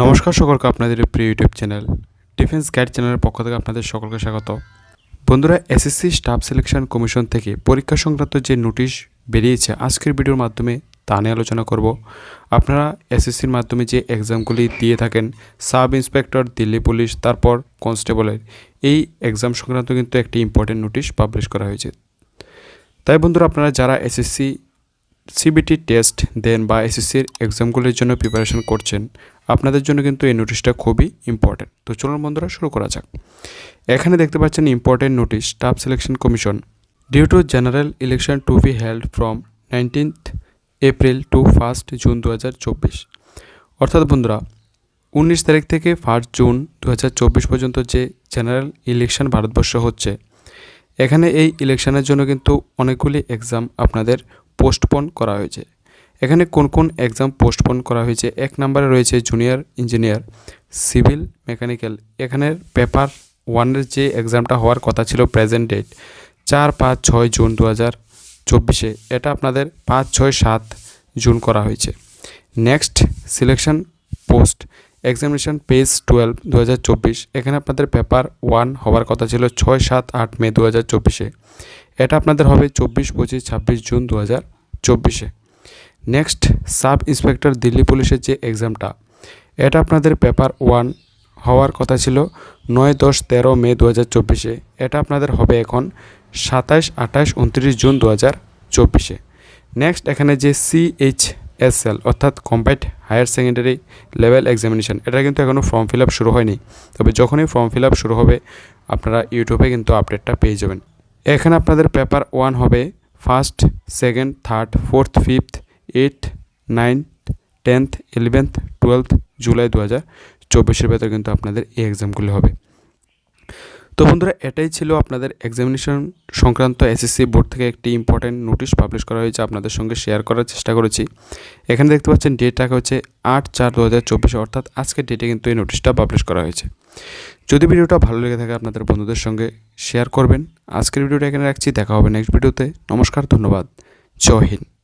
নমস্কার সকলকে আপনাদের প্রিয় ইউটিউব চ্যানেল ডিফেন্স গাইড চ্যানেলের পক্ষ থেকে আপনাদের সকলকে স্বাগত। বন্ধুরা এসএসসি স্টাফ সিলেকশন কমিশন থেকে পরীক্ষা সংক্রান্ত যে নোটিশ বেরিয়েছে, আজকের ভিডিওর মাধ্যমে তা নিয়ে আলোচনা করব। আপনারা এসএসসির মাধ্যমে যে এক্সামগুলি দিয়ে থাকেন, সাব ইন্সপেক্টর, দিল্লি পুলিশ, তারপর কনস্টেবলের, এই এক্সাম সংক্রান্ত কিন্তু একটি ইম্পর্টেন্ট নোটিশ পাবলিশ করা হয়েছে। তাই বন্ধুরা, আপনারা যারা এসএসসি সিবিটি টেস্ট দেন বা এসএসসির এক্সামগুলির জন্য প্রিপারেশন করছেন। আপনাদের জন্য কিন্তু এই নোটিশটা খুবই ইম্পর্টেন্ট তো চলুন বন্ধুরা, শুরু করা যাক। এখানে দেখতে পাচ্ছেন important notice staff selection commission due to general election to be held from nineteenth April to first June দু হাজার চব্বিশ অর্থাৎ বন্ধুরা, উনিশ তারিখ থেকে ফার্স্ট জুন দু হাজার চব্বিশ পর্যন্ত যে জেনারেল ইলেকশন ভারতবর্ষ হচ্ছে, এখানে এই ইলেকশনের জন্য কিন্তু অনেকগুলি এক্সাম আপনাদের পোস্টপোন করা হয়েছে। এখানে কোন কোন এক্সাম পোস্টপোন করা হয়েছে? এক নম্বরে রয়েছে জুনিয়র ইঞ্জিনিয়ার সিভিল মেকানিক্যাল এখানের পেপার ওয়ানের যে এক্সামটা হওয়ার কথা ছিল প্রেজেন্ট ডেট চার পাঁচ ছয় জুন দু হাজার চব্বিশে। এটা আপনাদের পাঁচ ছয় সাত জুন করা হয়েছে। Next selection post examination page twelve দু হাজার চব্বিশ। এখানে আপনাদের পেপার ওয়ান হওয়ার কথা ছিল ছয় সাত আট মে দু এটা আপনাদের হবে চব্বিশ পঁচিশ ছাব্বিশ জুন দু হাজার চব্বিশে। নেক্সট সাব ইন্সপেক্টর দিল্লি পুলিশের যে এক্সামটা এটা আপনাদের পেপার ওয়ান হওয়ার কথা ছিল নয় দশ তেরো মে দু হাজার চব্বিশে। এটা আপনাদের হবে এখন সাতাশ আঠাশ উনত্রিশ জুন দু হাজার চব্বিশে। নেক্সট এখানে যে সিএইচ এস এল অর্থাৎ combined higher secondary level examination এটা কিন্তু এখনও ফর্ম ফিল আপ শুরু হয়নি। তবে যখনই ফর্ম ফিল আপ শুরু হবে, আপনারা ইউটিউবে কিন্তু আপডেটটা পেয়ে যাবেন। এখানে আপনাদের পেপার ওয়ান হবে first second third fourth fifth eight nine tenth eleventh twelfth July দু হাজার চব্বিশের ভেতর কিন্তু আপনাদের এই এক্সামগুলি হবে। তো বন্ধুরা, এটাই ছিল আপনাদের এক্সামিনেশন সংক্রান্ত এসএসসি বোর্ড থেকে একটি ইম্পর্ট্যান্ট নোটিশ পাবলিশ করা হয়েছে, আপনাদের সঙ্গে শেয়ার করার চেষ্টা করেছি। এখানে দেখতে পাচ্ছেন ডেটটা হচ্ছে আট চার দু হাজার চব্বিশে, অর্থাৎ আজকের ডেটে কিন্তু এই নোটিশটা পাবলিশ করা হয়েছে। যদি ভিডিওটা ভালো লেগে থাকে আপনাদের বন্ধুদের সঙ্গে শেয়ার করবেন। আজকের ভিডিওটা এখানে রাখছি। দেখা হবে নেক্সট ভিডিওতে নমস্কার, ধন্যবাদ। জয় হিন্দ।